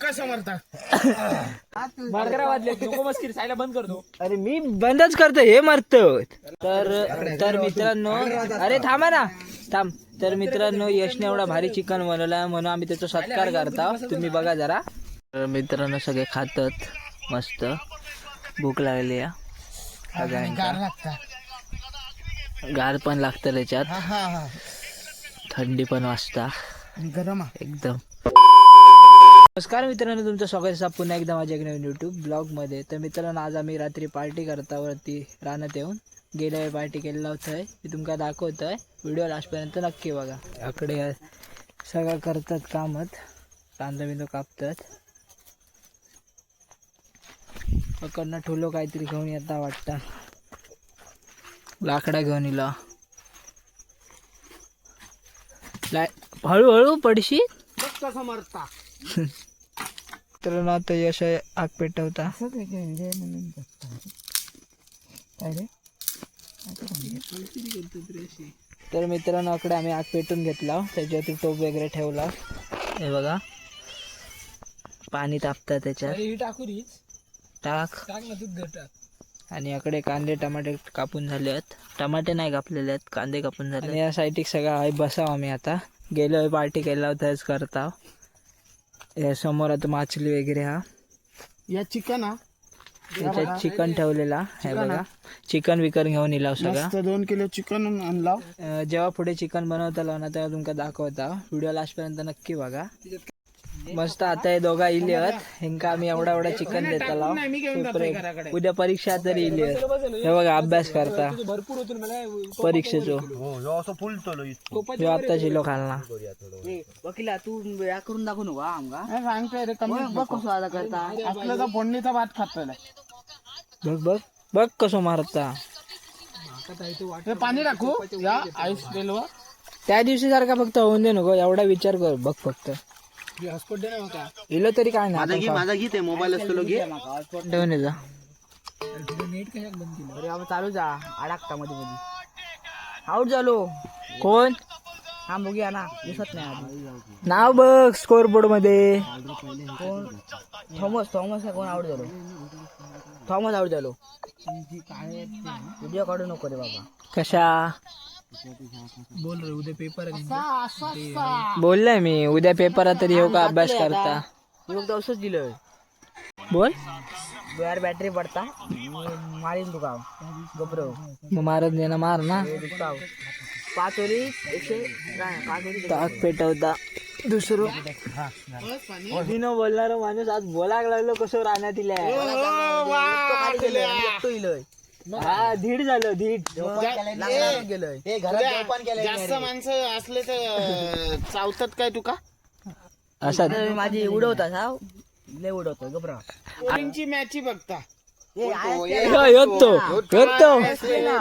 कसं वाजले सायला बंद करतो. अरे मी बंदच करतो हे मरतो. तर तर मित्रांनो अरे थांबा ना. थांब. तर मित्रांनो यशने एवढा भारी चिकन बनवला म्हणून आम्ही त्याचा सत्कार करता. तुम्ही बघा जरा. मित्रांनो सगळे खातात मस्त. भूक लागली या गार लागता. गार पण लागतं त्याच्यात. थंडी पण वाजता. गरम. एकदम. नमस्कार मित्रांनो तुमचं स्वागत आहे पुन्हा एकदा माझ्या एक नवीन युट्यूब ब्लॉगमध्ये. तर मित्रांनो आज आम्ही रात्री पार्टी करता वरती रानात येऊन गेल्या वेळी पार्टी केलेला होतं मी तुमका दाखवतोय. व्हिडिओ लास्टपर्यंत नक्की बघा. याकडे सगळं करतात कामत. कांदा बिंदू कापतात. पकडनं ठुलो काहीतरी घेऊन येता वाटतं. लाकडा घेऊन इला. लाय हळूहळू पडशी? कसं मारता? तर ना आता यश आग पेटवता. तर मित्रांनो आकडे आम्ही आग पेटून घेतला. त्याच्यावरती टोप वगैरे ठेवला. हे बघा. पाणी तापतं त्याच्यात. ही टाकू रीच. टाक. टाक ना तू टाक. आणि याकडे कांदे टमाटे कापून झाले आहेत. टमाटे नाही कापलेले आहेत कांदे कापून झाले आणि या साईटिक सगळं आहे बसाव आम्ही आता. गेलो पार्टी केला होताच करता या समोर आता माछली वगैरे हा. या चिकन हा. त्याच्यात चिकन ठेवलेला हे बघा. चिकन विकन घेऊन इलाव सगळा. दोन किलो चिकन आणला जेव्हा पुढे चिकन बनवता ना तेव्हा तुमका दाखवता व्हिडिओ लास्ट पर्यंत नक्की बघा. मस्त आता हे दोघा इले आहेत. ह्यांका आम्ही एवढा एवढा चिकन देता लाव नाही मी घेऊन जातोय घराकडे. उद्या परीक्षा तरी इले हे बघा अभ्यास करता. परीक्षेचो. ह्यो आता शिलो खालना. वकिला तू या करून दाखवू नको आमका सांगतोय रे बघ कसं आता करता. असलं तर फोडणीचा भात खातोय बघ बघ. बघ कसो मारता. हे पाणी टाकू. या आईस त्या दिवशी सारखा फक्त होऊन दे नको. एवढा विचार कर. बघ फक्त. इलो तरी काय माझा घे माझा घे ते मोबाईल असतो घे ठेवून ये जा. नेट कशाक बंद केलं अरे बाबा चालू जा अडकता मध्ये मध्ये. आऊट झालो. कोण? हा बघूया ना दिसत नाही. नाव बघ स्कोर बोर्डमध्ये. कोण? थॉमस थॉमस हा कोण आऊट झालो? थॉमस आऊट झालो. व्हिडिओ काढू नको रे बाबा. कशा? बोल रे उद्या पेपर बोललाय मी उद्या पेपरात तरी येऊ का अभ्यास करता. फक्त असंच दिलं बोल. यार बॅटरी पडता. मारीन तुका गबरो मग मारत दे ना मार ना. दुखताव पाच ओली एकशे काय पाच ओली ताक पेटवता. दुसरं. दिनो बोलणार माणूस आज बोलायला लागलो कसं राहण्यात इलय. हा धीड झालं धीड गेलंय जास्त माणसं असले तर अं, चावतात काय तुका? असा तर माझी उडवता साव लय उडवतोय गबरा मॅची बघता. येतो येतो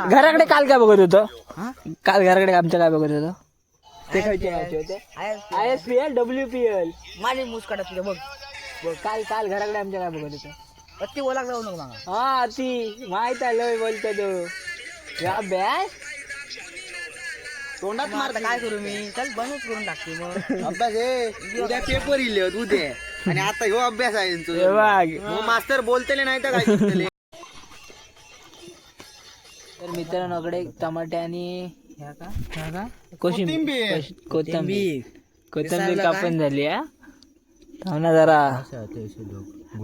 घराकडे काल काय बघत होतो? काल घराकडे आमच्या काय बघत होतो? ते खायचे match होते I S P L W P L माझी मुस काढत तुझ्या बघ काल काल घराकडे आमच्या काय बघत होतो? अत्ती बोलाक जाऊ नको मागा. हा ती माहीत आहे लय बोलतो तो. या बॅस तोंडात मारता. काय करू मी? चल बंदच करून टाकते मग. अभ्यास हे उद्या पेपर इले उद्या. आणि आता ह्यो अभ्यास आहे. हे बघ. मग मास्तर बोलतेले नाही तर काय शिकतले? तर मित्रांकडे टमाटे आणि ह्या का? ह्या का? कोशिंबीर कोश- कोथिंबीर. कोथिंबीर. कापून झाली हा. थांब ना जरा.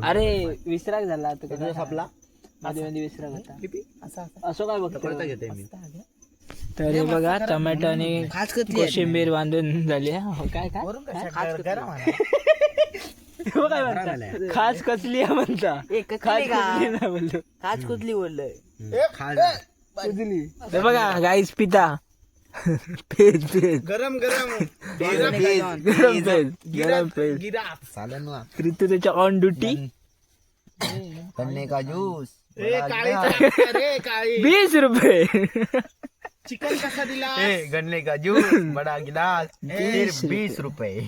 अरे विसराक झाला आता मध्ये मध्ये विसराक होता. असं काय बघतो तर हे बघा टोमॅटो आणि खास कोशिंबीर बांधून झाली हा. हो, काय काय? हो काय म्हणता? खास कसली आहे म्हणता? खास कसली नाही बोलतो काच कुतली बोललंय? बघा गाईस पिता. Page page. गरम गरम. गरम पेज. गरम पेज. गिरा चालेल ना ऋतू त्याच्या ऑन ड्युटी गन्ने का ज्यूस? ए काळी चहा रे काळी. वीस रुपये. चिकन कसा दिला? ए, गन्ने का ज्यूस? बडा गिलास. बीस रुपये.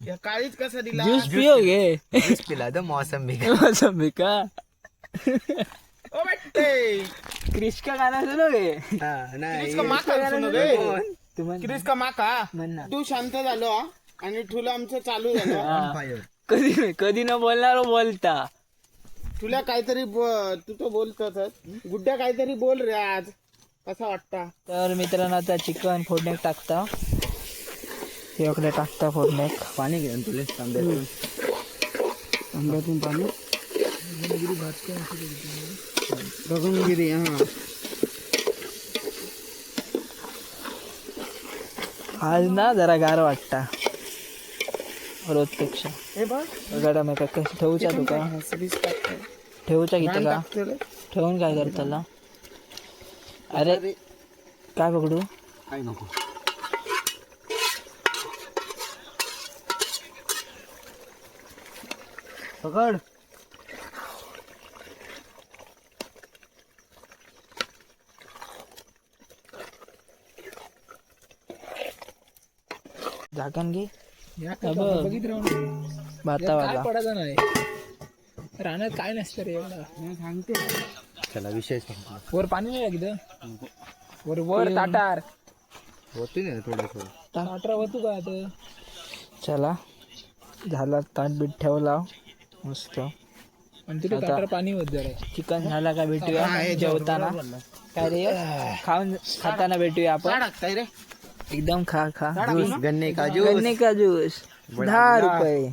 या काळीच कसा दिला? ज्यूस पिओगे ज्यूस पिला तो मौसम भी मोसंबी का? ओ बेटे क्रिश का सुनो गे का माका सुनो म्हण. क्रिस का माका. म्हण ना. तू शांत झालो हा? आणि तुला आमचं चालू झालं. हा. कधी कधी न बोलणार बोलता. तुला काहीतरी तू तो बोलतोच गुड्ड्या काहीतरी बोल रे आज. कसा वाटता? तर मित्रांनो आता चिकन फोडण्यात टाकता. इकडे टाकता फोडण्यात. पाणी घेऊन तुले तांब्यातून आंब्यातून पाणी. रघुनगिरी हा. आज ना जरा गार वाटता. रोजपेक्षा हे बघ. गडा मी काय ठेवूचा तुका ठेवूचा किती का? ठेवून काय करताला अरे. काय पकडू? काय नको. पकड. झाकण घे. बघित पडायचं नाही. राहण्यात काय नसतं रे एवढं. चला विषय संपला वर पाणी नाही लागतं वर वर ताटार होती ना थोडस ताटरा होतो का आता? चला. झाला ताट बीट ठेवला मस्त. आणि तिथे ताटार पाणी होत जरा. चिकन झाला का भेटूया? जेवताना. काय रे? खाऊन खाताना भेटूया आपण. रे? एकदम खा खा. गन्ने काजू गन्ने का ज्यूस दहा रुपये.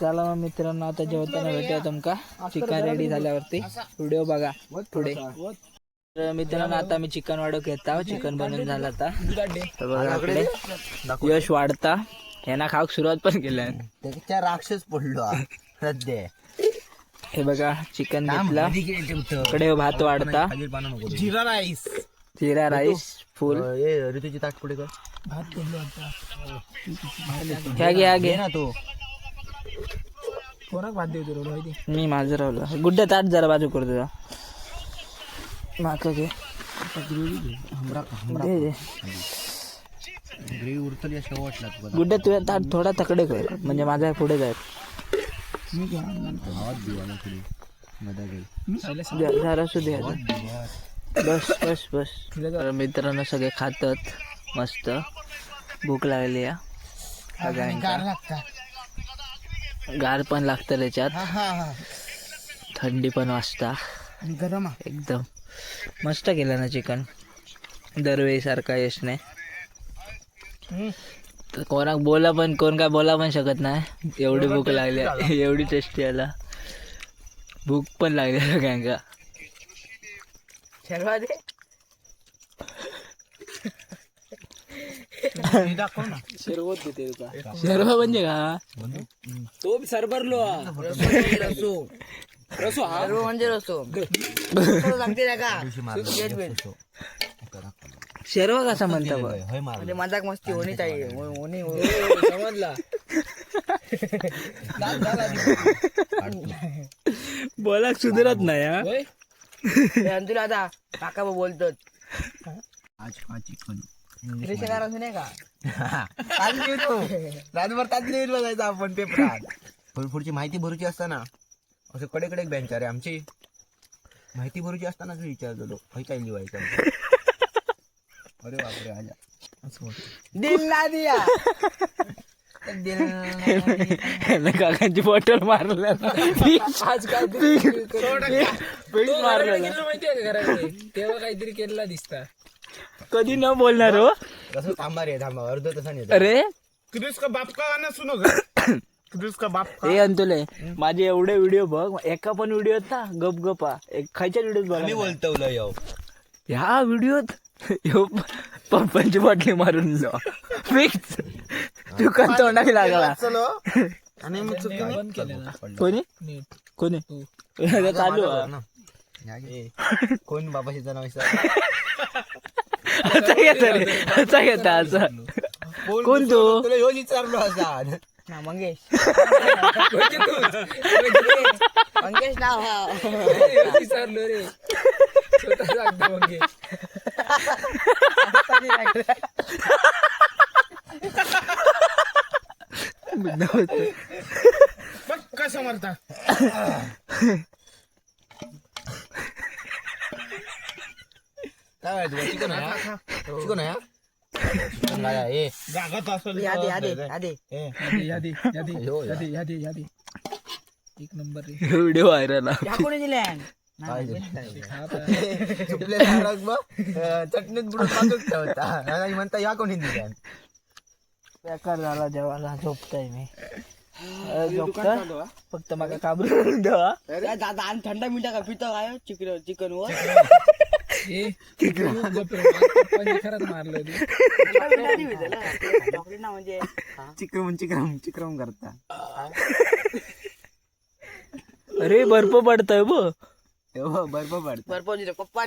चला मग मित्रांनो आता जेवताना भेटूया तुमका. चिकन रेडी झाल्यावरती. व्हिडिओ बघा पुढे. तर मित्रांनो आता मी चिकन वाढव घेता चिकन बनवून झालं आता. तर बघा इकडे यश वाढता. यांना खाऊक सुरुवात पण केल्या त्याच्या राक्षस पडलो हा. सध्या. हे बघा चिकन घेतला. इकडे भात वाढता. Jeera rice. Jeera rice full. ये ऋतूची ताट पुढे कर? भात पडलो आता. घ्या घ्या घे घे ना तू. कोणाक भात देऊ रोड माहिती मी माझं रावलं गुड्डे ताट जरा बाजू करतो तुझा. माका घे. उरतली असं वाटला तुला? गुड्डे तुझ्या ताट थोडा तकडे कर. म्हणजे माझ्या पुढे जाईल आवाज देऊ आणि थोडी मधा घे. द्या- जरा आता. बस बस बस. तर मित्रांनो सगळे खातात. मस्त. भूक लागली या लागता गार पण लागतं त्याच्यात. थंडी पण वाजता. गरम एकदम. मस्त केलं ना चिकन. दरवेळी सारखा यश नाही. तर कोणाक बोला पण कोण काय बोला पण शकत नाही. एवढी भूक लागली. एवढी टेस्टी आला. भूक पण लागली सगळ्यांका शर्मा दे शिरवत देते तुका सर्व म्हणजे का? तो सरभरलो रसो. रसो हा? सर्व म्हणजे रसो. सांगते का. शेरवा कसा म्हणता म्हणजे मजाक मस्ती होणी चाहिए हो- होणी हो- समजला. बोला सुधरत नाही हा? हे तुला आता काका बा बोलतात आज असं नाही का रातभर ताजली येत बघायचं आपण पेपरात पुढची माहिती भरूची असताना असं कडे कडे बेंच अरे आमची. माहिती भरूची असताना विचारतो हय काय लिवायचं? अरे बापरे होतं. दिल ना दिया. ह्यानं काकांची बॉटल मारल्या आज काय पीठ मारलेला माहितीये तेव्हा काहीतरी केलेला दिसता. कधी न बोलणार हो. कसं थांबा रे थांबा. अर्ध तसा नाही अरे. क्रिस का बाप का गाणं सुनो क्रिस का बाप का? हे अंतुले माझे एवढे व्हिडिओ बघ एका पण व्हिडिओ ना गप गपा एक खायच्या व्हिडिओत मी बघा बोलतो यो. ह्या व्हिडिओत ह्यो पप्पांची बाटली मारून लो फिक्स दुकान तोंडाक लागला. चलो आणि मी चुकीने कोणी? कोणी? चालू कोण बाबाशी नाव आता घेता रे. आता घेता असं. कोण तू तुला ह्यो विचारलो असा ना मंगेश. मंगेश नाव विचारलो रे. स्वतः बघ कसं म्हणता काय चिकन आहे हा? चिकन आहे हा? चिकन काय आहे? ए, जागत असेल यादी यादी यादी. यादी यादी हो या. यादी यादी यादी. एक नंबर रे. व्हिडिओ व्हायरल या कोणी दिल्या काय ते? चुकलेला नारळ बघ, अं, चटणीत बुडून बाजूक ठेवता. आणि म्हणता या कोणी दिल्या बेकार झाला जेवायला झोपतोय मी. अं, झोपतोय? फक्त मला काबरून देवा दादा आणि थंडा मिठा का पितो काय चिकन चिकन. वर म्हणजे चिक्रम चिक्रम चिक्रम करता. अरे बर्फ पडतोय ब हो बर्फ पडत बर्फ पप्पा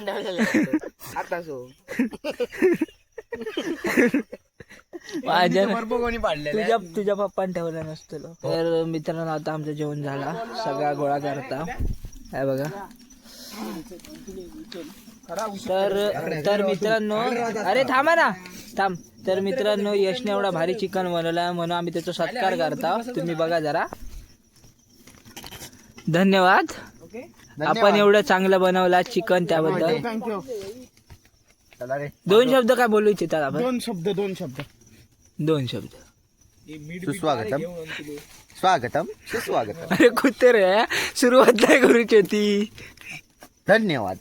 आता सो. माझ्या बर्फ कोणी पाडलेला तुझ्या तुझ्या पप्पान ठेवलं नसतं तर मित्रांनो आता आमचं जेवण झाला. सगळा गोळा करता. काय बघा. तर तर मित्रांनो अरे थांबा ना. थांब. तर मित्रांनो यशने एवढा भारी चिकन बनवला म्हणून आम्ही त्याचा सत्कार करता. तुम्ही बघा जरा. धन्यवाद. आपण एवढं चांगलं बनवला चिकन त्याबद्दल. दोन शब्द काय बोलू इच्छितात आपण? दोन शब्द दोन शब्द. दोन शब्द. सुस्वागतम. स्वागतम सुस्वागतम अरे कुत्ते रे सुरुवात नाही करूची होती धन्यवाद.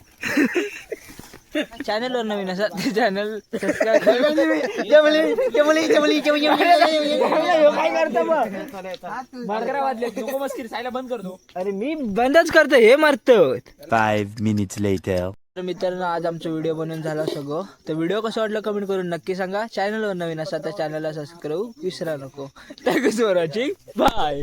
चॅनल वर नवीन असं ते चॅनल सबस्क्राईब काय करतो मग? मार्गरा वाजले नको मस्किरी सायला बंद करतो अरे मी बंदच करतो हे मारतो. Five minutes later. तर मित्रांनो आज आमचा व्हिडिओ बनवून झाला सगळं. तर व्हिडिओ कसं वाटलं कमेंट करून नक्की सांगा. चॅनलवर नवीन असा तर चॅनलला सबस्क्राईब विसरा नको. Thank you for watching bye